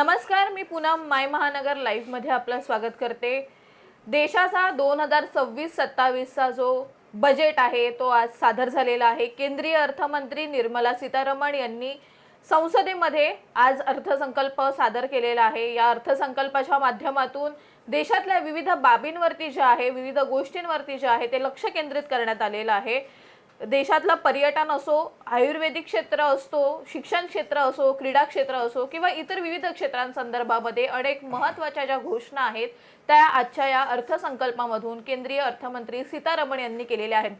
नमस्कार मी पूनम माय महानगर लाईव्हमध्ये आपलं स्वागत करते. देशाचा दोन हजार सव्वीस सत्तावीसचा जो बजेट आहे तो आज सादर झालेला आहे. केंद्रीय अर्थमंत्री निर्मला सीतारमण यांनी संसदेमध्ये आज अर्थसंकल्प सादर केलेला आहे. या अर्थसंकल्पाच्या माध्यमातून देशातल्या विविध बाबींवरती जे आहे विविध गोष्टींवरती जे आहे ते लक्ष केंद्रित करण्यात आलेलं आहे. देशातलं पर्यटन असो आयुर्वेदिक क्षेत्र असतो शिक्षण क्षेत्र असो क्रीडा क्षेत्र असो किंवा इतर विविध क्षेत्रांसंदर्भामध्ये अनेक महत्त्वाच्या ज्या घोषणा आहेत त्या आजच्या या अर्थसंकल्पामधून केंद्रीय अर्थमंत्री सीतारमण यांनी केलेल्या आहेत.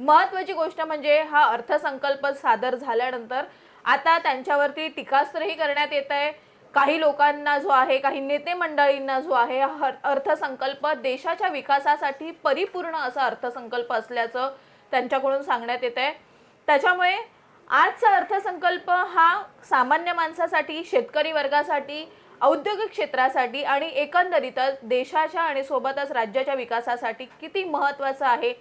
महत्त्वाची गोष्ट म्हणजे हा अर्थसंकल्प सादर झाल्यानंतर आता त्यांच्यावरती टीकास्त्रही करण्यात येत आहे. काही लोकांना जो आहे काही नेते मंडळींना जो आहे हा अर्थसंकल्प देशाच्या विकासासाठी परिपूर्ण असा अर्थसंकल्प असल्याचं त्यांच्याकडून सांगण्यात येत आहे त्याच्यामुळे आजचा अर्थसंकल्प हा सामान्य माणसासाठी शेतकरी वर्गासाठी औद्योगिक क्षेत्रासाठी आणि एकंदरीतच देशाच्या आणि सोबतच राज्याच्या विकासासाठी किती महत्त्वाचं आहे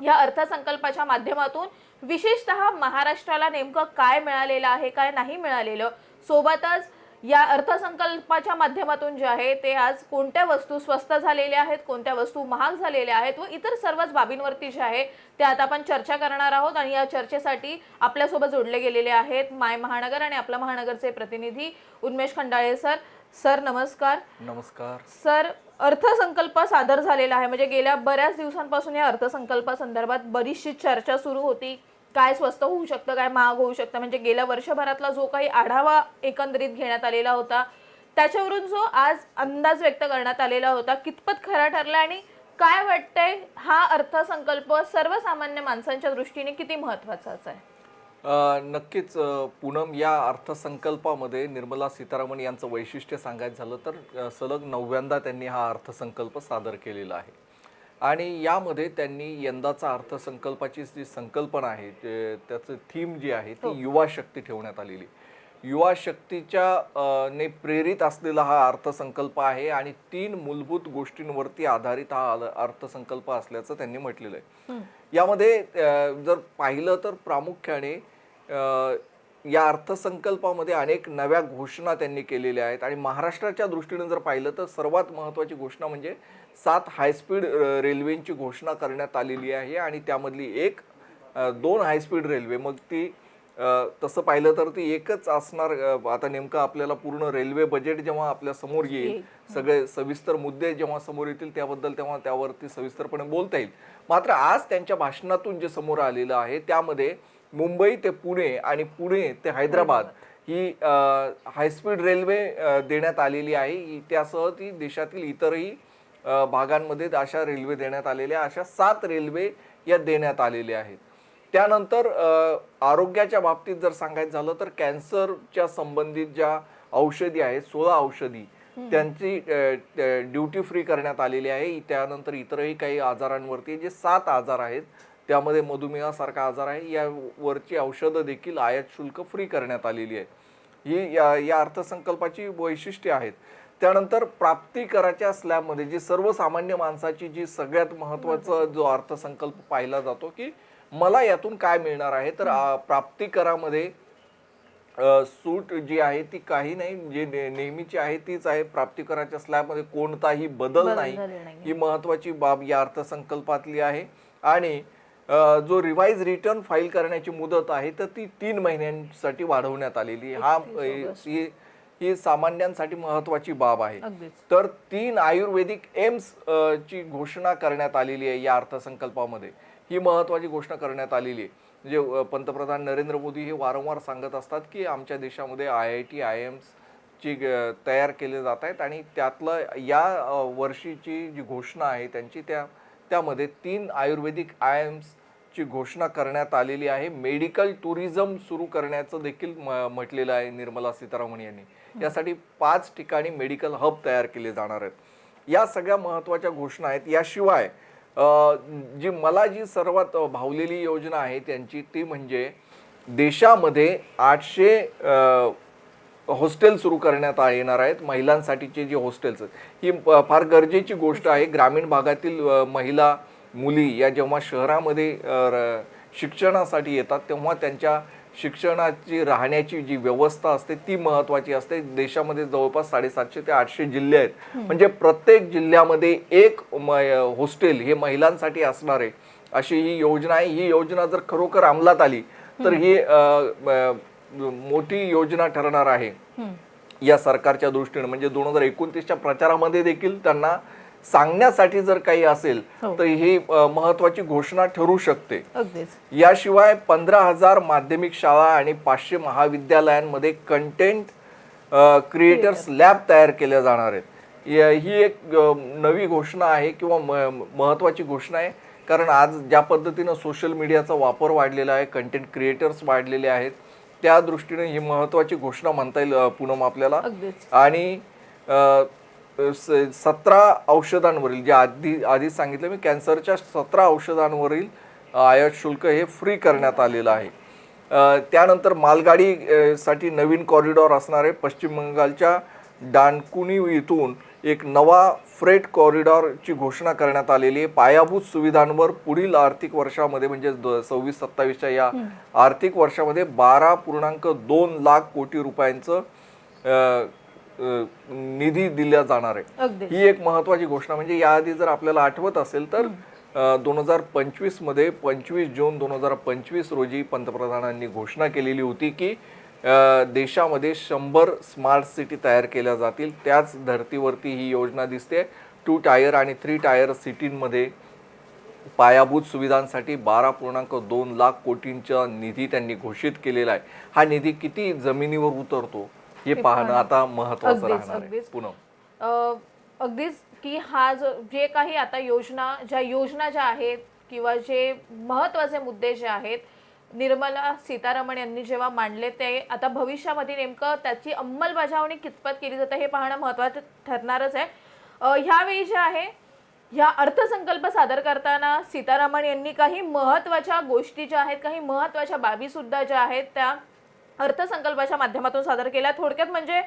या अर्थसंकल्पाच्या माध्यमातून विशेषतः महाराष्ट्राला नेमकं काय मिळालेलं आहे काय नाही मिळालेलं. सोबतच या अर्थसंकल्पाच्या माध्यमातून जे आहे ते आज कोणत्या वस्तू स्वस्त झालेल्या आहेत कोणत्या वस्तू महाग झालेल्या आहेत व इतर सर्वच बाबींवरती जे आहे ते आता आपण चर्चा करणार आहोत आणि या चर्चेसाठी आपल्यासोबत जोडले गेलेले आहेत माय महानगर आणि आपलं महानगरचे प्रतिनिधी उन्मेष खंडाळे सर. सर नमस्कार. नमस्कार. सर अर्थसंकल्प सादर झालेला आहे. म्हणजे गेल्या बऱ्याच दिवसांपासून या अर्थसंकल्पासंदर्भात बरीचशी चर्चा सुरू होती. काय स्वस्त होऊ शकतं काय महाग होऊ शकतं. म्हणजे गेल्या वर्षभरातला जो काही आढावा एकंदरीत घेण्यात आलेला होता त्याच्यावरून जो आज अंदाज व्यक्त करण्यात आलेला होता कितपत खरा ठरला आणि काय वाटतंय हा अर्थसंकल्प सर्वसामान्य माणसांच्या दृष्टीने किती महत्त्वाचा आहे? नक्कीच पूनम या अर्थसंकल्पामध्ये निर्मला सीतारामन यांचं वैशिष्ट्य सांगायचं झालं तर सलग नवव्यांदा त्यांनी हा अर्थसंकल्प सादर केलेला आहे. आणि यामध्ये त्यांनी यंदाचा अर्थसंकल्पाची जी संकल्पना आहे ते- त्याचं थीम जी आहे ती युवा शक्ती ठेवण्यात आलेली. युवा शक्तीच्या ने प्रेरित असलेला हा अर्थसंकल्प आहे आणि तीन मूलभूत गोष्टींवरती आधारित हा अर्थसंकल्प असल्याचं त्यांनी म्हटलेलं आहे. यामध्ये जर पाहिलं तर प्रामुख्याने या अर्थसंकल्पामध्ये अनेक नव्या घोषणा त्यांनी केलेल्या आहेत आणि महाराष्ट्राच्या दृष्टीने जर पाहिलं तर सर्वात महत्त्वाची घोषणा म्हणजे सात हायस्पीड रेल्वेंची घोषणा करण्यात आलेली आहे आणि त्यामधली एक दोन हायस्पीड रेल्वे. मग ती तसं पाहिलं तर ती एकच असणार आता नेमकं आपल्याला पूर्ण रेल्वे बजेट जेव्हा आपल्यासमोर येईल सगळे सविस्तर मुद्दे जेव्हा समोर येतील त्याबद्दल तेव्हा त्यावरती सविस्तरपणे बोलता येईल. मात्र आज त्यांच्या भाषणातून जे समोर आलेलं आहे त्यामध्ये मुंबई ते पुणे आणि पुणे ते हैदराबाद ही हायस्पीड रेल्वे देण्यात आलेली आहे. त्यासह ती देशातील इतरही भागांमध्ये अशा रेल्वे देण्यात आलेल्या अशा सात रेल्वे या देण्यात आलेल्या आहेत. त्यानंतर आरोग्याच्या बाबतीत जर सांगायचं झालं तर कॅन्सरच्या संबंधित ज्या औषधी आहेत सोळा औषधी त्यांची ड्युटी फ्री करण्यात आलेली आहे. त्यानंतर इतरही काही आजारांवरती जे सात आजार आहेत त्यामध्ये मधुमेहासारखा आजार आहे यावरची औषधं देखील आयात शुल्क फ्री करण्यात आलेली आहे ही या या अर्थसंकल्पाची वैशिष्ट्ये आहेत. त्यानंतर प्राप्ती कराच्या स्लॅबमध्ये जी सर्वसामान्य माणसाची जी सगळ्यात महत्त्वाचा जो अर्थसंकल्प पाहिला जातो की मला यातून काय मिळणार आहे तर आ, प्राप्ती करामध्ये अ, सूट जी आहे ती काही नाही. जे नेहमीची आहे तीच आहे. प्राप्ती कराच्या स्लॅबमध्ये कोणताही बदल नाही. ही महत्वाची बाब या अर्थसंकल्पातली आहे. आणि जो रिवाइज रिटर्न फाईल करण्याची मुदत आहे तर ती तीन महिन्यांसाठी वाढवण्यात आलेली आहे. हा ही सामान्यांसाठी महत्वाची बाब आहे. तर तीन आयुर्वेदिक एम्स ची घोषणा करण्यात आलेली आहे या अर्थसंकल्पामध्ये. ही महत्वाची घोषणा करण्यात आलेली आहे. म्हणजे पंतप्रधान नरेंद्र मोदी हे वारंवार सांगत असतात की आमच्या देशामध्ये I I T I AIIMS ची तयार केले जात आहेत आणि त्यातलं या वर्षीची जी घोषणा आहे त्यांची त्या त्यामध्ये तीन आयुर्वेदिक आय एम्स ची घोषणा करण्यात आलेली आहे. मेडिकल टुरिझम सुरू करण्याचं देखील म- म्हटलेलं आहे निर्मला सीतारामन यांनी. यासाठी पाच ठिकाणी मेडिकल हब तयार केले जाणार आहेत. या सगळ्या महत्त्वाच्या घोषणा आहेत. याशिवाय जी मला जी सर्वात भावलेली योजना आहे त्यांची ती म्हणजे देशामध्ये आठशे हॉस्टेल सुरू करण्यात आ- येणार आहेत. महिलांसाठीचे जे हॉस्टेल्स आहेत. ही फार गरजेची गोष्ट आहे. ग्रामीण भागातील महिला मुली या जेव्हा शहरामध्ये शिक्षणासाठी येतात तेव्हा त्यांच्या शिक्षणाची राहण्याची जी व्यवस्था असते ती महत्वाची असते. देशामध्ये जवळपास साडेसातशे ते आठशे जिल्हे आहेत. म्हणजे प्रत्येक जिल्ह्यामध्ये एक हॉस्टेल हे महिलांसाठी असणार आहे अशी ही योजना आहे. ही योजना जर खरोखर अंमलात आली तर ही मोठी योजना ठरणार आहे. या सरकारच्या दृष्टीने. म्हणजे दोन हजार एकोणतीसच्या प्रचारामध्ये देखील त्यांना सांगण्यासाठी जर काही असेल हो. तर ही महत्वाची घोषणा ठरू शकते. याशिवाय पंधरा हजार माध्यमिक शाळा आणि पाचशे महाविद्यालयांमध्ये कंटेंट क्रिएटर्स लॅब तयार केल्या जाणार आहेत. ही एक नवी घोषणा आहे किंवा महत्वाची घोषणा आहे. कारण आज ज्या पद्धतीनं सोशल मीडियाचा वापर वाढलेला आहे कंटेंट क्रिएटर्स वाढलेले आहेत त्या दृष्टीने ही महत्वाची घोषणा म्हणता येईल पूनम आपल्याला. आणि सतरा औषधांवरील जे आधी आधीच सांगितलं मी कॅन्सरच्या सतरा औषधांवरील आयात शुल्क हे फ्री करण्यात आलेलं आहे. त्यानंतर मालगाडी साठी नवीन कॉरिडॉर असणार पश्चिम बंगालच्या डानकुनी इथून एक नवा फ्रेट कॉरिडॉरची घोषणा करण्यात आलेली आहे. पायाभूत सुविधांवर पुढील आर्थिक वर्षामध्ये म्हणजे सव्वीस सत्तावीसच्या या आर्थिक वर्षामध्ये बारा पूर्णांक दोन लाख कोटी रुपयांचं निधी दिला जाणार आहे. ही एक महत्वाची घोषणा. म्हणजे याआधी जर आपल्याला आठवत असेल तर दोन हजार पंचवीसमध्ये पंचवीस जून दोन हजार पंचवीस रोजी पंतप्रधानांनी घोषणा केलेली होती की देशामध्ये शंभर स्मार्ट सिटी तयार केल्या जातील. त्याच धर्तीवरती ही योजना दिसते. टू टायर आणि थ्री टायर सिटींमध्ये पायाभूत सुविधांसाठी बारा पूर्णांक दोन लाख कोटींचा निधी त्यांनी घोषित केलेला आहे. हा निधी किती जमिनीवर उतरतो? हे पाहणं आता महत्वाचं अगदीच, राहणार आहे. अगदीच. अ, अगदीच की हा जो जे काही आता योजना ज्या योजना ज्या आहेत किंवा जे महत्त्वाचे मुद्दे जे आहेत निर्मला सीतारामन यांनी जेव्हा मांडले ते आता भविष्यामध्ये नेमकं त्याची अंमलबजावणी कितपत केली जाते हे पाहणं महत्वाचं ठरणारच आहे. अ, ह्यावेळी जे आहे ह्या अर्थसंकल्प सादर करताना सीतारामन यांनी काही महत्त्वाच्या गोष्टी ज्या आहेत काही महत्त्वाच्या बाबी सुद्धा ज्या आहेत त्या अर्थसंकल्पाच्या माध्यमातून सादर केला थोडक्यात म्हणजे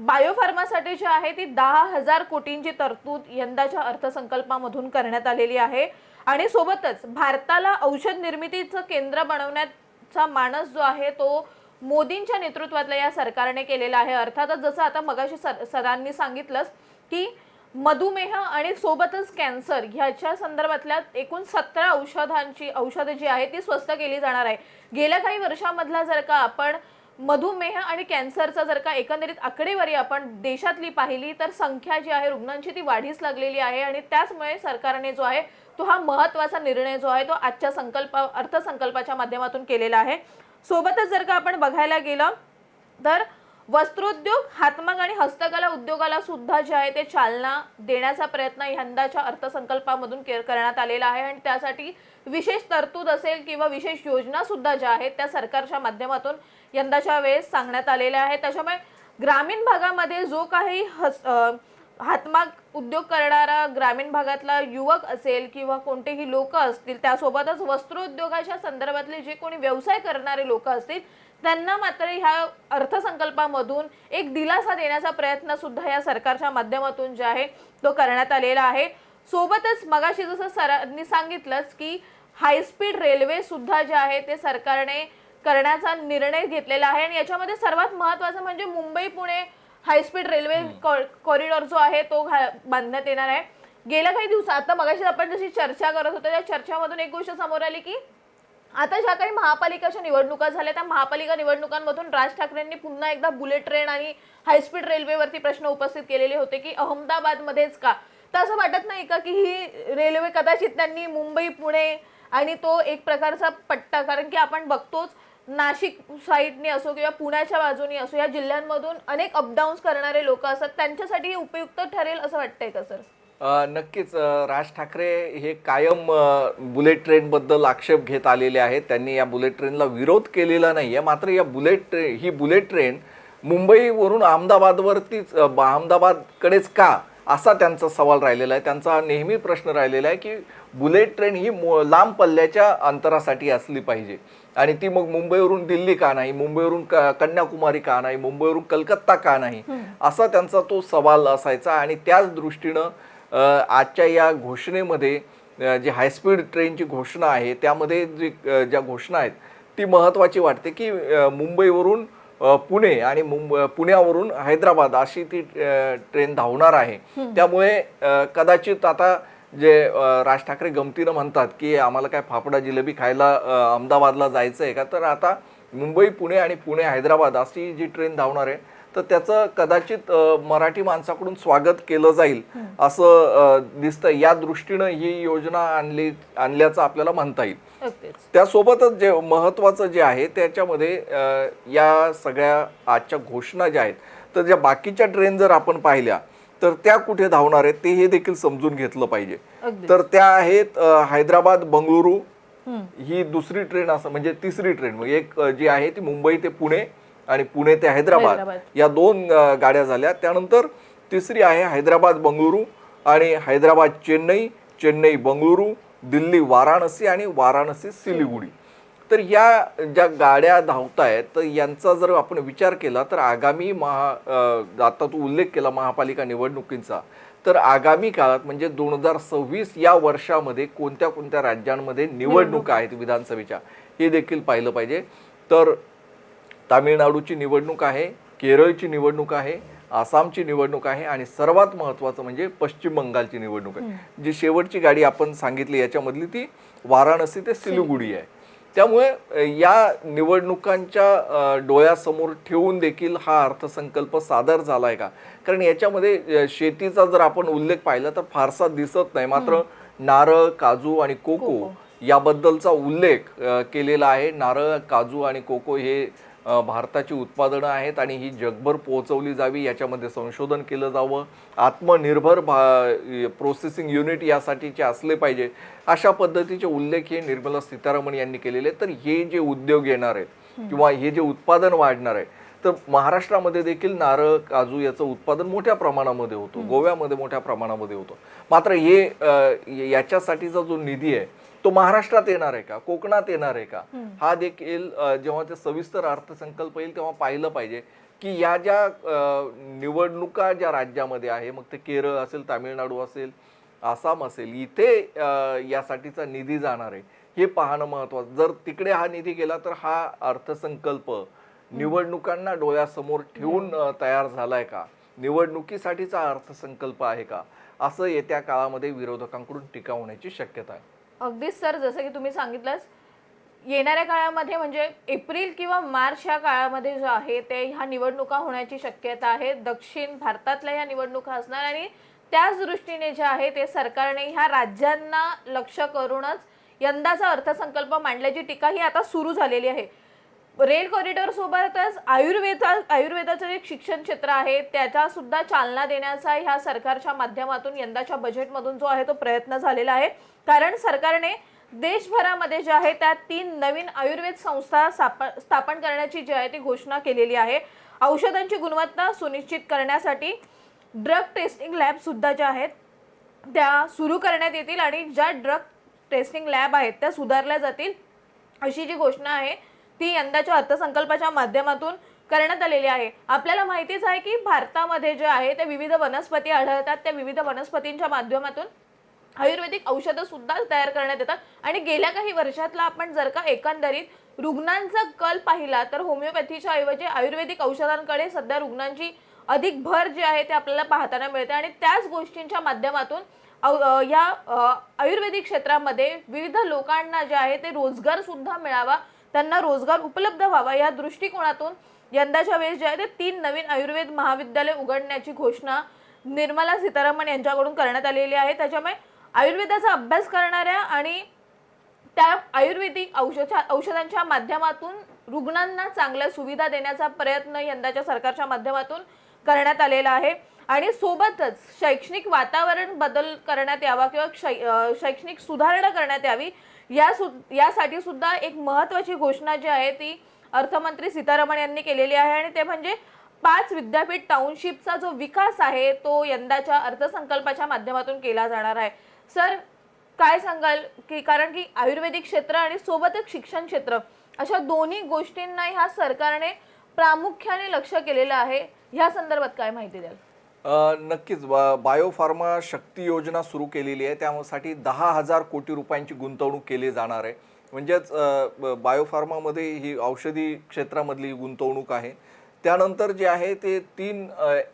बायोफार्मासाठी जी आहे ती दहा हजार कोटींची तरतूद यंदाच्या अर्थसंकल्पामधून करण्यात आलेली आहे. आणि सोबतच भारताला औषध निर्मितीचं केंद्र बनवण्याचा मानस जो आहे तो मोदींच्या नेतृत्वातल्या या सरकारने केलेला आहे. अर्थातच जसं आता मगाशी सर सरांनी सांगितलंच की मधुमेह आणि सोबतच कॅन्सर ह्याच्या संदर्भातल्या एकूण सतरा औषधांची औषधं जी आहेत ती स्वस्त केली जाणार आहे. गेल्या काही वर्षामधला जर का आपण मधुमेह आणि कॅन्सरचा जर का एकंदरीत आकडेवारी आपण देशातली पाहिली तर संख्या जी आहे रुग्णांची ती वाढीस लागलेली आहे आणि त्याचमुळे सरकारने जो आहे तो हा महत्त्वाचा निर्णय जो आहे तो आजच्या संकल्प अर्थसंकल्पाच्या माध्यमातून केलेला आहे. सोबतच जर का आपण बघायला गेलं तर वस्त्रोद्योग हातमाग आणि हस्तकला उद्योगाला सुद्धा जे आहे ते चालना देण्याचा प्रयत्न यंदाच्या अर्थसंकल्पामधून के- करण्यात आलेला आहे आणि त्यासाठी विशेष तरतूद असेल किंवा विशेष योजना सुद्धा ज्या आहेत त्या सरकारच्या माध्यमातून यंदाच्या वेळेस सांगण्यात आलेल्या आहेत. त्याच्यामुळे ग्रामीण भागामध्ये जो काही हस हातमाग उद्योग करणारा ग्रामीण भागातला युवक असेल किंवा कोणतेही लोक असतील त्यासोबतच वस्त्रोद्योगाच्या संदर्भातले जे कोणी व्यवसाय करणारे लोक असतील त्यांना मात्र ह्या अर्थसंकल्पामधून एक दिलासा देण्याचा प्रयत्न सुद्धा या सरकारच्या माध्यमातून जे आहे तो करण्यात आलेला आहे. सोबतच मगाशी जसं सरांनी सांगितलंच की हायस्पीड रेल्वे सुद्धा जे आहे ते सरकारने करण्याचा निर्णय घेतलेला आहे. आणि याच्यामध्ये सर्वात महत्वाचं म्हणजे Mumbai Pune high speed railway corridor जो आहे तो घा- बांधण्यात येणार आहे. गेल्या काही दिवसात आता मगाशी आपण जशी चर्चा करत होतो त्या चर्चामधून एक गोष्ट समोर आली की आता ज्या काही महापालिकाच्या निवडणुका झाल्या त्या महापालिका निवडणुकांमधून राज ठाकरेंनी पुन्हा एकदा बुलेट ट्रेन आणि हायस्पीड रेल्वेवरती प्रश्न उपस्थित केलेले होते की अहमदाबादमध्येच का? तर असं वाटत नाही का की ही रेल्वे कदाचित त्यांनी मुंबई पुणे आणि तो एक प्रकारचा पट्टा कारण की आपण बघतोच नाशिक साईडने असो किंवा पुण्याच्या बाजूनी असो या जिल्ह्यांमधून अनेक अपडाऊन्स करणारे लोक असतात. त्यांच्यासाठी उपयुक्त ठरेल असं वाटतंय का सर? नक्कीच राज ठाकरे हे कायम बुलेट ट्रेनबद्दल आक्षेप घेत आलेले आहेत. त्यांनी या बुलेट ट्रेनला विरोध केलेला नाही आहे मात्र या बुलेट ट्रेन ही बुलेट ट्रेन मुंबईवरून अहमदाबादवरतीच अहमदाबादकडेच का? असा त्यांचा सवाल राहिलेला आहे. त्यांचा नेहमी प्रश्न राहिलेला आहे की बुलेट ट्रेन ही मो- लांब पल्ल्याच्या अंतरासाठी असली पाहिजे. आणि ती मग मुंबईवरून दिल्ली का नाही? मुंबईवरून क- कन्याकुमारी का नाही? मुंबईवरून कलकत्ता का नाही? असा त्यांचा तो सवाल असायचा. आणि त्याच दृष्टीनं आजच्या या घोषणेमध्ये जी हायस्पीड ट्रेनची घोषणा आहे त्यामध्ये जी ज्या घोषणा आहेत ती महत्त्वाची वाटते की मुंबईवरून पुणे आणि मुंब पुण्यावरून हैदराबाद अशी ती ट्रेन धावणार आहे. त्यामुळे कदाचित आता जे राज ठाकरे गमतीनं म्हणतात की आम्हाला काय फाफडा जिलेबी खायला अहमदाबादला जायचं आहे का? तर आता मुंबई पुणे आणि पुणे हैदराबाद अशी जी ट्रेन धावणार आहे तर त्याचं कदाचित मराठी माणसाकडून स्वागत केलं जाईल असं दिसतं या दृष्टीनं ही योजना आणली आणल्याचं आपल्याला म्हणता येईल. त्यासोबतच जे महत्त्वाचं जे आहे त्याच्यामध्ये या सगळ्या आजच्या घोषणा ज्या आहेत तर ज्या बाकीच्या ट्रेन जर आपण पाहिल्या तर त्या कुठे धावणार आहेत ते हे देखील समजून घेतलं पाहिजे. तर त्या आहेत हैदराबाद बंगळुरू. ही. दुसरी ट्रेन असं म्हणजे तिसरी ट्रेन. म्हणजे एक जी आहे ती मुंबई ते पुणे आणि पुणे ते हैदराबाद. या दोन गाड्या झाल्या. त्यानंतर तिसरी आहे हैदराबाद बंगळुरू आणि हैदराबाद चेन्नई चेन्नई बंगळुरू दिल्ली वाराणसी आणि वाराणसी सिलिगुडी. तर या ज्या गाड्या धावत आहेत तर यांचा जर आपण विचार केला तर आगामी महा आता तू उल्लेख केला महापालिका निवडणुकींचा तर आगामी काळात म्हणजे दोन हजार सव्वीस या वर्षामध्ये कोणत्या कोणत्या राज्यांमध्ये निवडणुका. आहेत विधानसभेच्या हे देखील पाहिलं पाहिजे. तर तामिळनाडूची निवडणूक आहे केरळची निवडणूक आहे आसामची निवडणूक आहे आणि सर्वात महत्त्वाचं म्हणजे पश्चिम बंगालची निवडणूक आहे. जी शेवटची गाडी आपण सांगितली याच्यामधली ती वाराणसी ते सिलिगुडी आहे. त्यामुळे या निवडणुकांच्या डोळ्यासमोर ठेवून देखील हा अर्थसंकल्प सादर झाला आहे का? कारण याच्यामध्ये शेतीचा जर आपण उल्लेख पाहिला तर फारसा दिसत नाही. मात्र नारळ काजू आणि कोको याबद्दलचा उल्लेख केलेला आहे. नारळ काजू आणि कोको हे भारताची उत्पादनं आहेत आणि ही जगभर पोहोचवली जावी याच्यामध्ये संशोधन केलं जावं. आत्मनिर्भर भा प्रोसेसिंग युनिट यासाठीचे असले पाहिजे अशा पद्धतीचे उल्लेख हे निर्मला सीतारामन यांनी केलेले. तर हे जे उद्योग येणार आहेत किंवा हे जे उत्पादन वाढणार आहे तर महाराष्ट्रामध्ये देखील नारळ काजू याचं उत्पादन मोठ्या प्रमाणामध्ये होतं. गोव्यामध्ये मोठ्या प्रमाणामध्ये होतं. मात्र हे याच्यासाठीचा जो निधी आहे तो महाराष्ट्रात येणार आहे का? कोकणात येणार आहे का? हा देखील जेव्हा ते सविस्तर अर्थसंकल्प येईल तेव्हा पाहिलं पाहिजे. की या ज्या निवडणुका ज्या राज्यामध्ये आहे मग ते केरळ असेल तामिळनाडू असेल आसाम असेल इथे यासाठीचा निधी जाणार आहे. हे पाहणं महत्वाचं. जर तिकडे हा निधी गेला तर हा अर्थसंकल्प निवडणुकांना डोळ्यासमोर ठेवून तयार झालाय का? निवडणुकीसाठीचा अर्थसंकल्प आहे का? असं येत्या काळामध्ये विरोधकांकडून टीका होण्याची शक्यता आहे. अगदीच सर जसं की तुम्ही सांगितलंच येणाऱ्या काळामध्ये म्हणजे एप्रिल किंवा मार्च ह्या काळामध्ये जो आहे ते ह्या निवडणुका होण्याची शक्यता आहे. दक्षिण भारतातल्या ह्या निवडणुका असणार आणि त्याच दृष्टीने जे आहे ते सरकारने ह्या राज्यांना लक्ष करूनच यंदाचा अर्थसंकल्प मांडल्याची टीका ही आता सुरू झालेली आहे. रेल कॉरिडॉर सोबतच आयुर्वेदा आयुर्वेदाचं जे शिक्षण क्षेत्र आहे त्याचा सुद्धा चालना देण्याचा ह्या सरकारच्या माध्यमातून यंदाच्या बजेटमधून जो आहे तो प्रयत्न झालेला आहे. कारण सरकारने देशभरामध्ये जे आहे त्या तीन नवीन आयुर्वेद संस्था स्थाप- स्थापन करण्याची जी आहे ती घोषणा केलेली आहे. औषधांची गुणवत्ता सुनिश्चित करण्यासाठी ड्रग टेस्टिंग लॅब सुद्धा ज्या आहेत त्या सुरू करण्यात येतील आणि ज्या ड्रग टेस्टिंग लॅब आहेत त्या सुधारल्या जातील अशी जी घोषणा आहे ती यंदाच्या अर्थसंकल्पाच्या माध्यमातून करण्यात आलेली आहे. आपल्याला माहितीच आहे की भारतामध्ये जे आहे ते विविध वनस्पती आढळतात. त्या विविध वनस्पतींच्या माध्यमातून आयुर्वेदिक औषधं सुद्धा तयार करण्यात येतात. आणि गेल्या काही वर्षातला आपण जर का एकंदरीत रुग्णांचा कल पाहिला तर होमिओपॅथीच्या ऐवजी आयुर्वेदिक औषधांकडे सध्या रुग्णांची अधिक भर जी आहे ते आपल्याला पाहताना मिळते. आणि त्याच गोष्टींच्या माध्यमातून या आयुर्वेदिक क्षेत्रामध्ये विविध लोकांना जे आहे ते रोजगार सुद्धा मिळावा त्यांना रोजगार उपलब्ध व्हावा या दृष्टिकोनातून यंदाच्या वेळेस जे आहे ते तीन नवीन आयुर्वेद महाविद्यालय उघडण्याची घोषणा निर्मला सीतारामन यांच्याकडून करण्यात आलेली आहे. त्याच्यामुळे आयुर्वेदाचा अभ्यास करणाऱ्या आणि त्या आयुर्वेदिक औषधा औषधांच्या माध्यमातून रुग्णांना चांगल्या सुविधा देण्याचा प्रयत्न यंदाच्या सरकारच्या माध्यमातून करण्यात आलेला आहे. आणि सोबतच शैक्षणिक वातावरण बदल करण्यात यावा किंवा शै शैक्षणिक सुधारणा करण्यात यावी या सु यासाठी सुद्धा एक महत्त्वाची घोषणा जी आहे ती अर्थमंत्री सीतारामन यांनी केलेली आहे आणि ते म्हणजे पाच विद्यापीठ टाउनशिपचा जो विकास आहे तो यंदाच्या अर्थसंकल्पाच्या माध्यमातून केला जाणार आहे. सर काय सांगाल? की कारण की आयुर्वेदिक क्षेत्र आणि सोबतच शिक्षण क्षेत्र अशा दोन्ही गोष्टींना ह्या सरकारने प्रामुख्याने लक्ष केलेलं आहे. ह्या संदर्भात काय माहिती द्याल? नक्कीच. बायोफार्मा शक्ती योजना सुरू केलेली आहे. त्यासाठी दहा हजार कोटी रुपयांची गुंतवणूक केली जाणार आहे. म्हणजेच बायोफार्मामध्ये ही औषधी क्षेत्रामधली गुंतवणूक आहे. त्यानंतर जे आहे ते तीन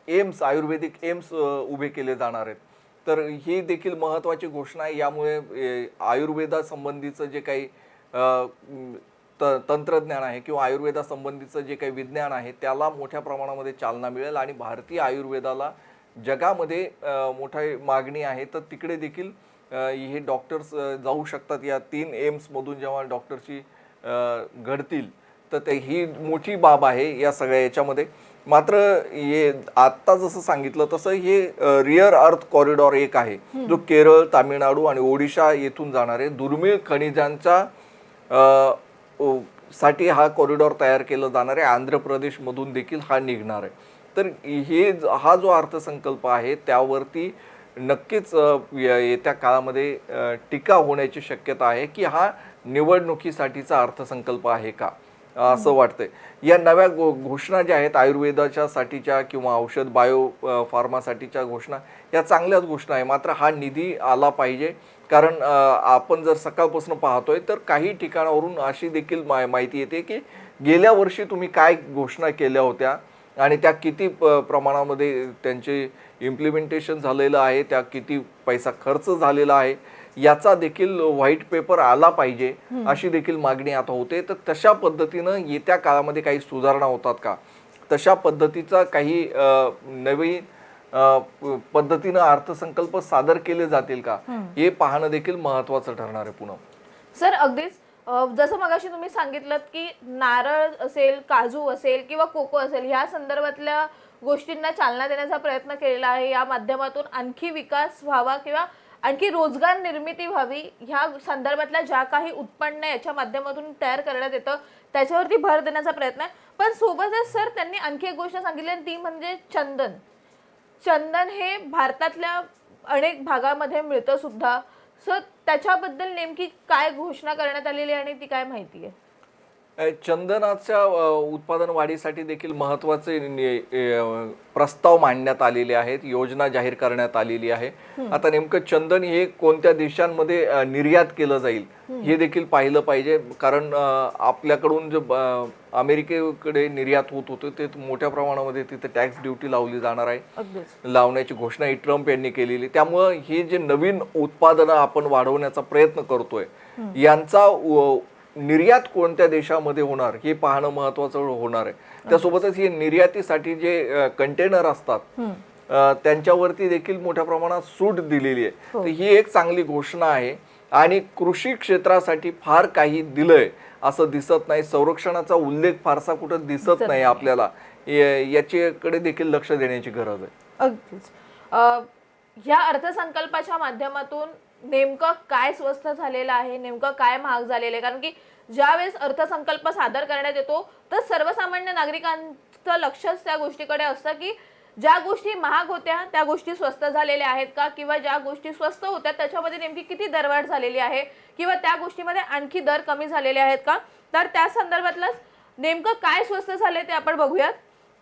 एम्स आयुर्वेदिक एम्स उभे केले जाणार आहेत. तर ही देखील महत्त्वाची घोषणा आहे. यामुळे आयुर्वेदासंबंधीचं जे काही त तंत्रज्ञान आहे किंवा आयुर्वेदासंबंधीचं जे काही विज्ञान आहे त्याला मोठ्या प्रमाणामध्ये चालना मिळेल आणि भारतीय आयुर्वेदाला जगामध्ये मोठी मागणी आहे. तर तिकडे देखील हे डॉक्टर्स जाऊ शकतात. या तीन एम्समधून जेव्हा डॉक्टरची घडतील तर ते ही मोठी बाब आहे या सगळ्या याच्यामध्ये. मात्र हे आत्ता जसं सांगितलं तसं हे रिअर अर्थ कॉरिडॉर एक आहे. जो केरळ तामिळनाडू आणि ओडिशा येथून जाणारे दुर्मिळ खनिजांचा अ, ओ, साठी हा कॉरिडॉर तयार केलं जाणार आहे. आंध्र प्रदेशमधून देखील हा निघणार आहे. तर हे हा जो अर्थसंकल्प आहे त्यावरती नक्कीच येत्या काळामध्ये टीका होण्याची शक्यता आहे की हा निवडणुकीसाठीचा अर्थसंकल्प आहे का? असं वाटतंय. या नव्या घो घोषणा ज्या आहेत आयुर्वेदाच्या साठीच्या किंवा औषध बायो फार्मासाठीच्या घोषणा या चांगल्याच घोषणा आहे. मात्र हा निधी आला पाहिजे. कारण आपण जर सकाळपासून पाहतोय तर काही ठिकाणावरून अशी देखील मा माहिती येते की गेल्या वर्षी तुम्ही काय घोषणा केल्या होत्या आणि त्या किती प प्रमाणामध्ये त्यांचे इम्प्लिमेंटेशन झालेलं आहे त्या किती पैसा खर्च झालेला आहे याचा देखील व्हाईट पेपर आला पाहिजे अशी देखील मागणी आता होते. तर तशा पद्धतीनं येत्या काळामध्ये काही सुधारणा होतात का? तशा पद्धतीचा काही नवीन पद्धतीनं अर्थसंकल्प सादर केले जातील का? हे. पाहणं देखील महत्वाचं ठरणार आहे पुन्हा. सर अगदीच जसं मगाशी तुम्ही सांगितलं की नारळ असेल काजू असेल किंवा कोको असेल ह्या संदर्भातल्या गोष्टींना चालना देण्याचा प्रयत्न केलेला आहे. या माध्यमातून आणखी विकास व्हावा किंवा आणखी रोजगार निर्मिती व्हावी ह्या संदर्भातल्या ज्या काही उत्पन्न याच्या माध्यमातून तयार करण्यात येतं त्याच्यावरती भर देण्याचा प्रयत्न आहे. पण सोबतच सर त्यांनी आणखी एक गोष्ट सांगितली आणि ती म्हणजे चंदन. चंदन हे भारतातल्या अनेक भागामध्ये मिळतं सुद्धा. सो त्याच्याबद्दल नेमकी काय घोषणा करण्यात आलेली आहे आणि ती काय माहिती आहे? चंदनाच्या उत्पादन वाढीसाठी देखील महत्त्वाचे प्रस्ताव मांडण्यात आलेले आहेत योजना जाहीर करण्यात आलेली आहे. आता नेमकं चंदन हे कोणत्या देशांमध्ये निर्यात केलं जाईल हे देखील पाहिलं पाहिजे. कारण आपल्याकडून जे अमेरिकेकडे निर्यात होत होतं ते मोठ्या प्रमाणामध्ये तिथे टॅक्स ड्युटी लावली जाणार आहे. लावण्याची घोषणा ही ट्रम्प यांनी केलेली. त्यामुळं हे जे नवीन उत्पादनं आपण वाढवण्याचा प्रयत्न करतोय यांचा निर्यात कोणत्या देशामध्ये होणार हे पाहणं महत्वाचं होणार आहे. त्यासोबतच हे निर्यातीसाठी जे कंटेनर असतात त्यांच्यावरती देखील मोठ्या प्रमाणात सूट दिलेली आहे. तर ही एक चांगली घोषणा आहे आणि कृषी क्षेत्रासाठी फार काही दिलंय असं दिसत नाही. संरक्षणाचा उल्लेख फारसा कुठं दिसत नाही आपल्याला. या- याच्याकडे देखील लक्ष देण्याची गरज आहे. अगदीच. ह्या अर्थसंकल्पाच्या माध्यमातून नेमकं काय स्वस्त झालेलं आहे नेमकं काय महाग झालेलं आहे? कारण की ज्यावेळेस अर्थसंकल्प सादर करण्यात येतो तर सर्वसामान्य नागरिकांचं लक्षच त्या गोष्टीकडे असतं की ज्या गोष्टी महाग होत्या त्या गोष्टी स्वस्त झालेल्या आहेत का? किंवा ज्या गोष्टी स्वस्त होत्या त्याच्यामध्ये नेमकी किती दरवाढ झालेली आहे? किंवा त्या गोष्टीमध्ये आणखी दर कमी झालेले आहेत का? तर त्या संदर्भातलंच नेमकं काय स्वस्त झाले ते आपण बघूयात.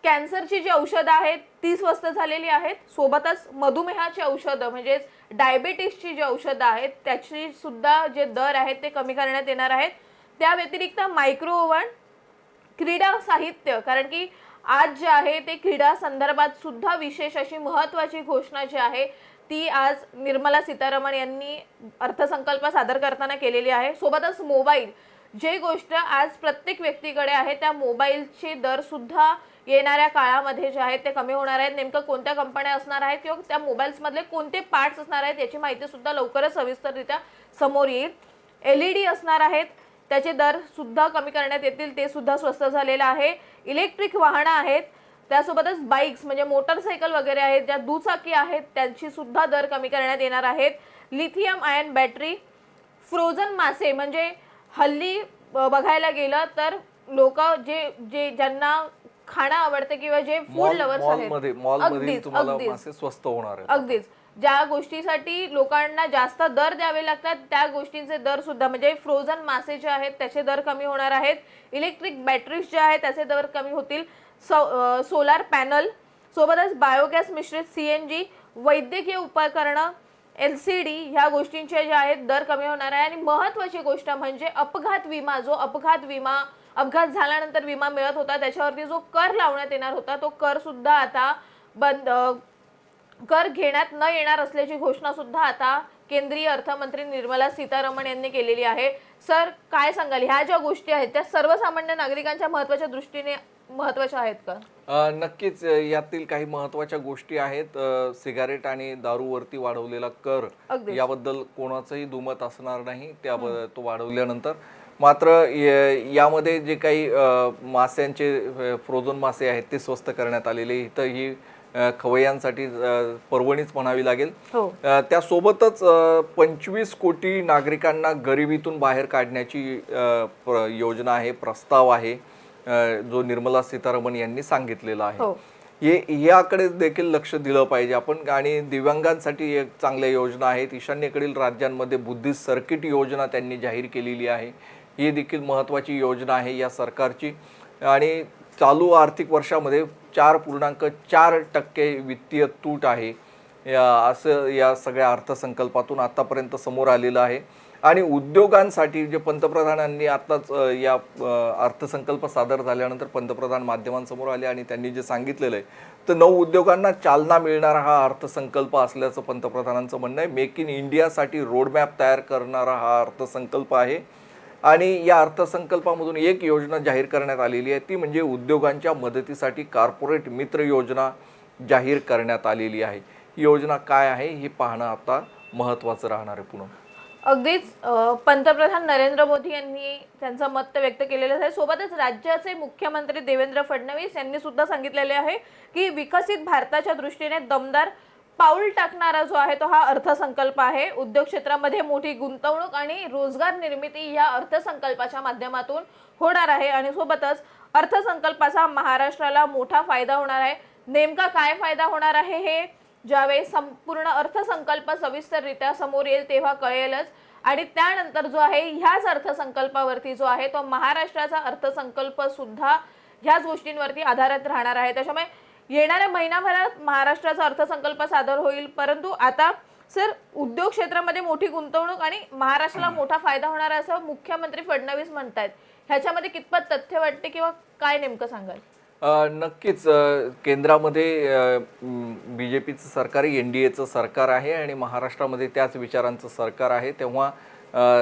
कॅन्सरची जी औषधं आहेत ती स्वस्त झालेली आहेत. सोबतच मधुमेहाची औषधं म्हणजेच डायबेटीसची जी औषधं आहेत त्याची सुद्धा जे दर आहेत ते कमी करण्यात येणार आहेत. त्या व्यतिरिक्त मायक्रो ओव्हन क्रीडा साहित्य कारण की आज जे आहे ते क्रीडा संदर्भात सुद्धा विशेष अशी महत्वाची घोषणा जी आहे ती आज निर्मला सीतारामन यांनी अर्थसंकल्प सादर करताना केलेली आहे. सोबतच मोबाईल जे गोष्ट आज प्रत्येक व्यक्तीकडे आहे त्या मोबाईलचे दरसुद्धा येणाऱ्या काळामध्ये जे आहेत ते कमी होणार आहेत नेमकं कोणत्या कंपन्या असणार आहेत किंवा त्या मोबाईल्समधले कोणते पार्ट्स असणार आहेत याची माहिती सुद्धा लवकरच सविस्तररित्या समोर येईल. एल ई डी असणार आहेत त्याचे दर सुद्धा कमी करण्यात येतील ते सुद्धा स्वस्त झालेलं आहे. इलेक्ट्रिक वाहनं आहेत त्यासोबतच बाईक्स म्हणजे मोटरसायकल वगैरे आहेत ज्या दुचाकी आहेत त्यांची सुद्धा दर कमी करण्यात येणार आहेत. लिथियम आयन बॅटरी फ्रोझन मासे म्हणजे हल्ली ब- बघायला गेलं तर लोक जे जे ज्यांना खाणं आवडतं किंवा जे फूड मॉल लवर्स आहेत. मॉलमध्ये अगदीच तुम्हाला अगदीच. मासे स्वस्त होणार आहेत. अगदीच. ज्या गोष्टीसाठी लोकांना जास्त दर द्यावे लागतात त्या गोष्टींचे दर सुद्धा म्हणजे फ्रोझन मासे जे आहेत त्याचे दर कमी होणार आहेत. इलेक्ट्रिक बॅटरीज जे आहेत त्याचे दर कमी होतील. सोलार पॅनल सोबतच बायोगॅस मिश्रित सी एन जी वैद्यकीय उपकरणं एल सी डी ह्या गोष्टींचे जे आहेत दर कमी होणार आहे. आणि महत्त्वाची गोष्ट म्हणजे अपघात विमा जो अपघात विमा अपघात झाल्यानंतर विमा मिळत होता. त्याच्यावरती जो कर लावण्यात येणार होता तो कर सुद्धा आता बंद कर घेण्यात न येणार असल्याची घोषणा सुद्धा आता केंद्रीय अर्थमंत्री निर्मला सीतारामन यांनी केलेली आहे. सर काय सांगाल? ह्या ज्या गोष्टी आहेत त्या सर्वसामान्य नागरिकांच्या महत्त्वाच्या दृष्टीने महत्त्वाच्या आहेत का? नक्कीच यातील काही महत्त्वाच्या गोष्टी आहेत. सिगारेट आणि दारूवरती वाढवलेला कर. याबद्दल कोणाचंही दुमत असणार नाही. त्या तो वाढवल्यानंतर मात्र यामध्ये जे काही अ, मास्यांचे फ्रोझन मासे आहेत ते स्वस्त करण्यात आलेले इथं ही खवय्यांसाठी पर्वणीच म्हणावी लागेल. हो. त्यासोबतच पंचवीस कोटी नागरिकांना गरिबीतून बाहेर काढण्याची योजना आहे प्रस्ताव आहे जो निर्मला सीतारामन यांनी सांगितलेला आहे. हो. हे याकडे देखील लक्ष दिलं पाहिजे आपण. आणि दिव्यांगांसाठी एक चांगल्या योजना आहेत. ईशान्येकडील राज्यांमध्ये बुद्धिस्ट सर्किट योजना त्यांनी जाहीर केलेली आहे. ही देखील महत्त्वाची योजना आहे या सरकारची. आणि चालू आर्थिक वर्षामध्ये चार पूर्णांक चार टक्के वित्तीय तूट आहे. या असं या सगळ्या अर्थसंकल्पातून आत्तापर्यंत समोर आलेलं आहे. आणि उद्योगांसाठी जे पंतप्रधानांनी आत्ताच या अर्थसंकल्प सादर झाल्यानंतर पंतप्रधान माध्यमांसमोर आले आणि त्यांनी जे सांगितलेलं आहे तर नऊ उद्योगांना चालना मिळणारा हा अर्थसंकल्प असल्याचं पंतप्रधानांचं म्हणणं आहे. मेक इन इंडियासाठी रोडमॅप तयार करणारा हा अर्थसंकल्प आहे. आणि या अर्थसंकल्पामधून एक योजना जाहीर करण्यात आलेली आहे. ती म्हणजे उद्योगांच्या मदतीसाठी कॉर्पोरेट मित्र योजना जाहीर करण्यात आलेली आहे. ही योजना काय आहे? हे पाहणं आता महत्त्वाचं राहणार आहे पुन्हा. अगदीच पंतप्रधान नरेंद्र मोदी यांनी त्यांचं मत व्यक्त केलेलं आहे. सोबतच राज्याचे मुख्यमंत्री देवेंद्र फडणवीस यांनी सुद्धा सांगितलेले आहे की विकसित भारताच्या दृष्टीने दमदार पाऊल टाकणारा जो आहे तो हा अर्थसंकल्प आहे. उद्योग क्षेत्रामध्ये मोठी गुंतवणूक आणि रोजगार निर्मिती या अर्थसंकल्पाच्या माध्यमातून होणार आहे आणि सोबतच अर्थसंकल्पाचा महाराष्ट्राला मोठा फायदा होणार आहे. नेमका काय फायदा होणार आहे हे? ज्यावेळी संपूर्ण अर्थसंकल्प सविस्तररित्या समोर येईल तेव्हा कळेलच. आणि त्यानंतर जो आहे ह्याच अर्थसंकल्पावरती जो आहे तो महाराष्ट्राचा अर्थसंकल्प सुद्धा ह्याच गोष्टींवरती आधारित राहणार आहे. त्याच्यामुळे येणाऱ्या महिनाभरात महाराष्ट्राचा अर्थसंकल्प सादर होईल. परंतु आता सर उद्योग क्षेत्रामध्ये मोठी गुंतवणूक आणि महाराष्ट्राला मोठा फायदा होणार आहे असं मुख्यमंत्री फडणवीस म्हणतायत. ह्याच्यामध्ये कितपत तथ्य वाटते किंवा काय नेमकं सांगाल? नक्कीच केंद्रामध्ये बी जे पीचं सरकार एन डी एचं सरकार आहे आणि महाराष्ट्रामध्ये त्याच विचारांचं सरकार आहे. तेव्हा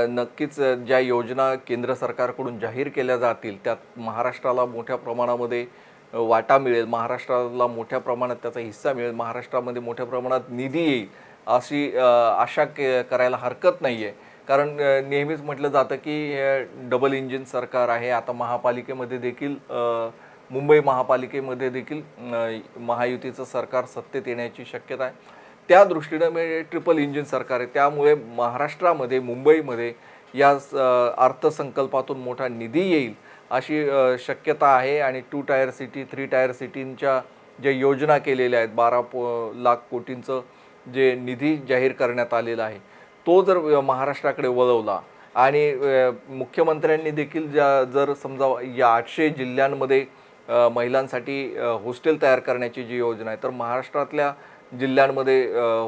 नक्कीच ज्या योजना केंद्र सरकारकडून जाहीर केल्या जातील त्यात महाराष्ट्राला मोठ्या प्रमाणामध्ये वाटा मिळेल महाराष्ट्राला मोठ्या प्रमाणात त्याचा हिस्सा मिळेल महाराष्ट्रामध्ये मोठ्या प्रमाणात निधी येईल अशी आशा के करायला हरकत नाही आहे कारण नेहमीच म्हटलं जातं की डबल इंजिन सरकार आहे. आता महापालिकेमध्ये देखील मुंबई महापालिकेमध्ये देखील महायुतीचं सरकार सत्तेत येण्याची शक्यता आहे. त्या दृष्टीनं म्हणजे ट्रिपल इंजिन सरकार आहे. त्यामुळे महाराष्ट्रामध्ये मुंबईमध्ये या स- अर्थसंकल्पातून मोठा निधी येईल. अशी शक्यता आहे आणि two tier city three tier सिटींच्या ज्या योजना केलेल्या आहेत बारा पो लाख कोटींचं जे निधी जाहीर करण्यात आलेला आहे तो जर महाराष्ट्राकडे वळवला आणि मुख्यमंत्र्यांनी देखील ज्या जर समजा या आठशे जिल्ह्यांमध्ये महिलांसाठी हॉस्टेल तयार करण्याची जी योजना आहे तर महाराष्ट्रातल्या जिल्ह्यांमध्ये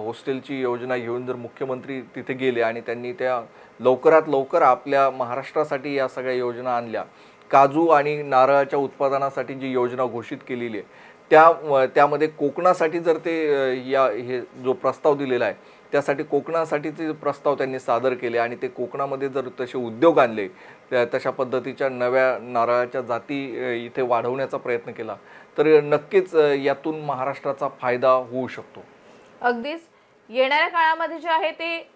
हॉस्टेलची योजना घेऊन जर मुख्यमंत्री तिथे गेले आणि त्यांनी त्या लवकरात लवकर आपल्या महाराष्ट्रासाठी या सगळ्या योजना आणल्या काजू आणि नारळाच्या उत्पादनासाठी जी योजना घोषित केलेली आहे त्या त्यामध्ये कोकणासाठी जर ते या हे जो प्रस्ताव दिलेला आहे त्यासाठी कोकणासाठीचे प्रस्ताव त्यांनी सादर केले आणि ते कोकणामध्ये जर तसे उद्योग आणले त्या- तशा पद्धतीच्या नव्या नारळाच्या जाती इथे वाढवण्याचा प्रयत्न केला तर नक्कीच यातून महाराष्ट्राचा फायदा होऊ शकतो. अगदीच. येणाऱ्या काळामध्ये जे आहे ते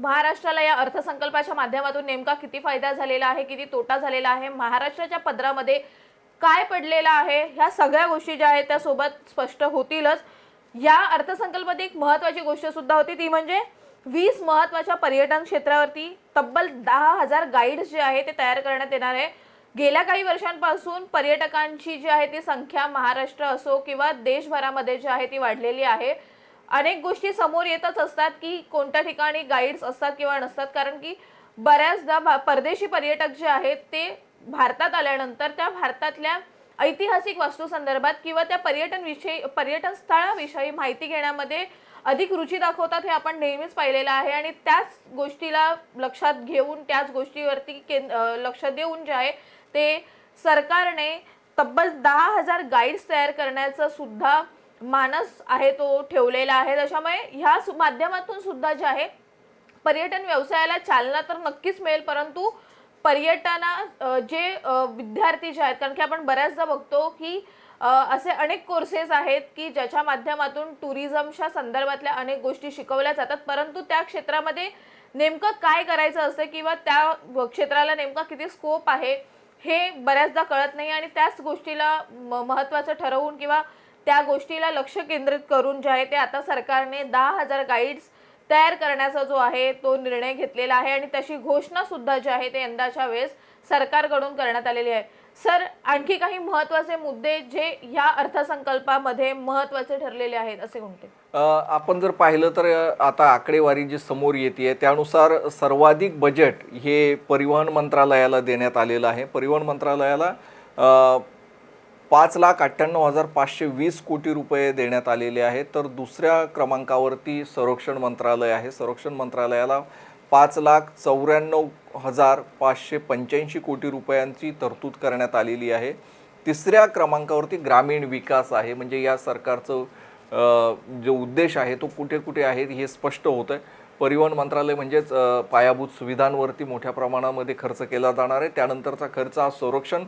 महाराष्ट्राला या अर्थसंकल्पाच्या माध्यमातून नेमका किती फायदा झालेला आहे किती तोटा झालेला आहे महाराष्ट्राच्या पदरामध्ये काय पडलेलं आहे ह्या सगळ्या गोष्टी ज्या आहेत त्या सोबत स्पष्ट होतीलच. या अर्थसंकल्पात एक महत्त्वाची गोष्ट सुद्धा होती ती म्हणजे वीस महत्त्वाच्या पर्यटन क्षेत्रावरती तब्बल दहा हजार गाईड्स जे आहे ते तयार करण्यात येणार आहे. गेल्या काही वर्षांपासून पर्यटकांची जी आहे ती संख्या महाराष्ट्र असो किंवा देशभरामध्ये जी आहे ती वाढलेली आहे. अनेक गोष्टी समोर येतच असतात की कोणत्या ठिकाणी गाईड्स असतात किंवा नसतात. कारण की बऱ्याचदा भा- परदेशी पर्यटक जे आहेत ते भारतात आल्यानंतर त्या भारतातल्या ऐतिहासिक वास्तूसंदर्भात किंवा त्या पर्यटन विषयी पर्यटन स्थळाविषयी माहिती घेण्यामध्ये अधिक रुची दाखवतात हे आपण नेहमीच पाहिलेलं आहे. आणि त्याच गोष्टीला लक्षात घेऊन त्याच गोष्टीवरती केंद लक्ष देऊन जे आहे ते सरकारने तब्बल दहा हजार गाईड्स तयार करण्याचं सुद्धा मानस आहे तो ठेवलेला आहे. त्याच्यामुळे ह्या माध्यमातून सुद्धा जे आहे पर्यटन व्यवसायाला चालना तर नक्कीच मिळेल परंतु पर्यटना जे विद्यार्थी जे आहेत कारण की आपण बऱ्याचदा बघतो की असे अनेक कोर्सेस आहेत की ज्याच्या माध्यमातून टुरिझमच्या संदर्भातल्या अनेक गोष्टी शिकवल्या जातात. परंतु त्या क्षेत्रामध्ये नेमकं काय करायचं असतं किंवा त्या क्षेत्राला नेमका किती स्कोप आहे हे बऱ्याचदा कळत नाही. आणि त्याच गोष्टीला म- महत्त्वाचं ठरवून किंवा त्या गोष्टीला लक्ष केंद्रित करून जे आहे ते आता सरकारने दहा हजार गाईड्स तयार करण्याचा जो आहे तो निर्णय घेतलेला आहे आणि तशी घोषणा सुद्धा जी आहे ते यंदाच्या वेळेस सरकारकडून करण्यात आलेली आहे. सर आणखी काही महत्त्वाचे मुद्दे जे ह्या अर्थसंकल्पामध्ये महत्त्वाचे ठरलेले आहेत असे कोणते आपण जर पाहिलं तर आता आकडेवारी जी समोर येते त्यानुसार सर्वाधिक बजेट हे परिवहन मंत्रालयाला देण्यात आलेलं आहे. परिवहन मंत्रालयाला पाच लाख अठ्ठ्याण्णव हजार पाचशे वीस कोटी रुपये देण्यात आलेले आहेत. तर दुसऱ्या क्रमांकावरती संरक्षण मंत्रालय आहे. संरक्षण मंत्रालयाला पाच लाख चौऱ्याण्णव हजार पाचशे पंच्याऐंशी कोटी रुपयांची तरतूद करण्यात आलेली आहे. तिसऱ्या क्रमांकावरती ग्रामीण विकास आहे. म्हणजे या सरकारचं जो उद्देश आहे तो कुठे कुठे आहे हे स्पष्ट होतं आहे परिवहन मंत्रालय म्हणजेच पायाभूत सुविधांवरती मोठ्या प्रमाणामध्ये खर्च केला जाणार आहे. त्यानंतरचा खर्च हा संरक्षण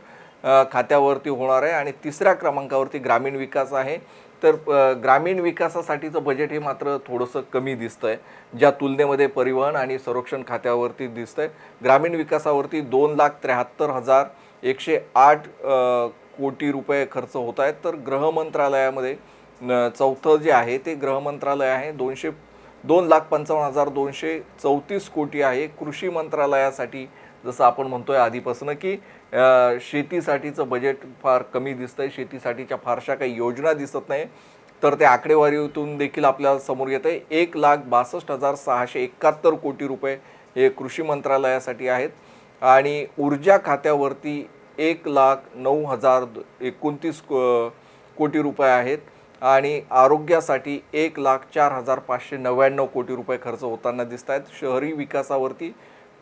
खात्यावरती होणार आहे. आणि तिसऱ्या क्रमांकावरती ग्रामीण विकास आहे. तर ग्रामीण विकासासाठीचं बजेट हे मात्र थोडंसं कमी दिसतं आहे ज्या तुलनेमध्ये परिवहन आणि संरक्षण खात्यावरती दिसतं आहे ग्रामीण विकासावरती दोन लाख त्र्याहत्तर हजार एकशे आठ कोटी रुपये खर्च होत आहेत. तर गृहमंत्रालयामध्ये चौथं जे आहे ते गृहमंत्रालय आहे. दोनशे दोन लाख पंचावन्न हजार दोनशे चौतीस कोटी आहे. कृषी मंत्रालयासाठी जसं आपण म्हणतोय आधीपासून की शेतीसाठीचं बजेट फार कमी दिसतंय शेतीसाठीच्या फारशा काही योजना दिसत नाही. तर त्या आकडेवारीतून देखील आपल्याला समोर येत आहे एक लाख बासष्ट हजार सहाशे एकाहत्तर कोटी रुपये हे कृषी मंत्रालयासाठी आहेत. आणि ऊर्जा खात्यावरती एक लाख नऊ हजार एकोणतीस कोटी रुपये आहेत. आणि आरोग्यासाठी एक लाख चार हजार पाचशे नव्याण्णव कोटी रुपये खर्च होताना दिसत आहेत शहरी विकासावरती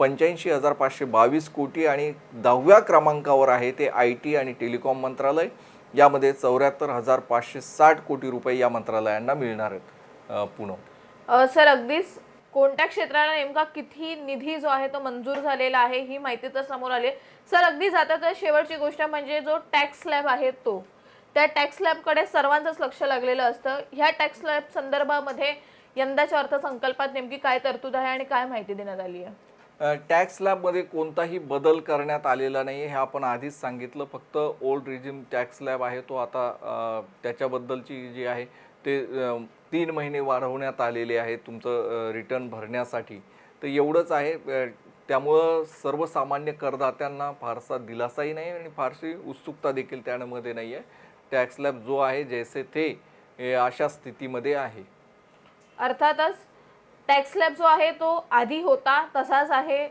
पंच्याऐंशी हजार पाचशे बावीस कोटी आणि दहाव्या क्रमांकावर आहे ते आय टी आणि टेलिकॉम मंत्रालय. यामध्ये चौऱ्याहत्तर हजार पाचशे साठ कोटी रुपये या मंत्रालयांना मिळणार आहेत. अ, सर अगदीच कोणत्या क्षेत्राला नेमका किती निधी जो आहे तो मंजूर झालेला आहे ही माहिती तर समोर आली आहे. सर अगदी जाता तर शेवटची गोष्ट म्हणजे जो टॅक्स स्लॅब आहे तो त्या टॅक्स स्लॅबकडे सर्वांचंच लक्ष लागलेलं असतं. ह्या टॅक्स स्लॅब संदर्भामध्ये यंदाच्या अर्थसंकल्पात नेमकी काय तरतूद आहे आणि काय माहिती देण्यात आली आहे? टॅक्स स्लॅबमध्ये कोणताही बदल करण्यात आलेला नाही हे आपण आधीच सांगितलं. फक्त ओल्ड रिजिम टॅक्स स्लॅब आहे तो आता त्याच्याबद्दलची जी आहे ते तीन महिने वाढवण्यात आलेले आहे तुमचं रिटर्न भरण्यासाठी. तर एवढंच आहे त्यामुळं सर्वसामान्य करदात्यांना फारसा दिलासाही नाही आणि फारशी उत्सुकता देखील त्यामध्ये नाही आहे टॅक्स स्लॅब जो आहे जैसे थे अशा स्थितीमध्ये आहे. अर्थातच टॅक्स स्लॅब जो आहे तो आधी होता तसाच आहे.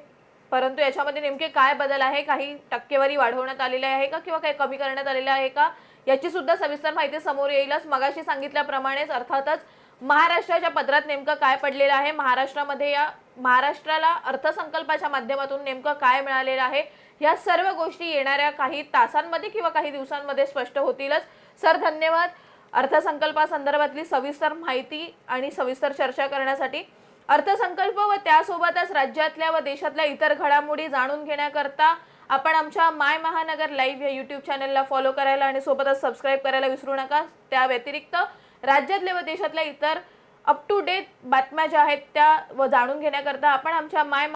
परंतु याच्यामध्ये नेमके काय बदल आहे? काही टक्केवारी वाढवण्यात आलेली आहे का किंवा काही कमी करण्यात आलेलं आहे का? याची सुद्धा सविस्तर माहिती समोर येईलच. मगाशी सांगितल्याप्रमाणेच अर्थातच महाराष्ट्राच्या पदरात नेमकं काय पडलेलं आहे? महाराष्ट्रामध्ये या महाराष्ट्राला अर्थसंकल्पाच्या माध्यमातून नेमकं काय मिळालेलं आहे? या सर्व गोष्टी येणाऱ्या काही तासांमध्ये किंवा काही दिवसांमध्ये स्पष्ट होतीलच. सर धन्यवाद. अर्थसंकल्पासंदर्भातली सविस्तर माहिती आणि सविस्तर चर्चा करण्यासाठी अर्थसंकल्प व त्यासोबतच राज्यातल्या व देशातल्या इतर घडामोडी जाणून घेण्याकरता आपण आमच्या माय महानगर लाईव्ह या यूट्यूब चॅनलला फॉलो करायला आणि सोबतच सबस्क्राईब करायला विसरू नका. त्या व्यतिरिक्त राज्यातल्या व देशातल्या इतर अप टू डेट बातम्या ज्या आहेत त्या व जाणून घेण्याकरता आपण आमच्या माय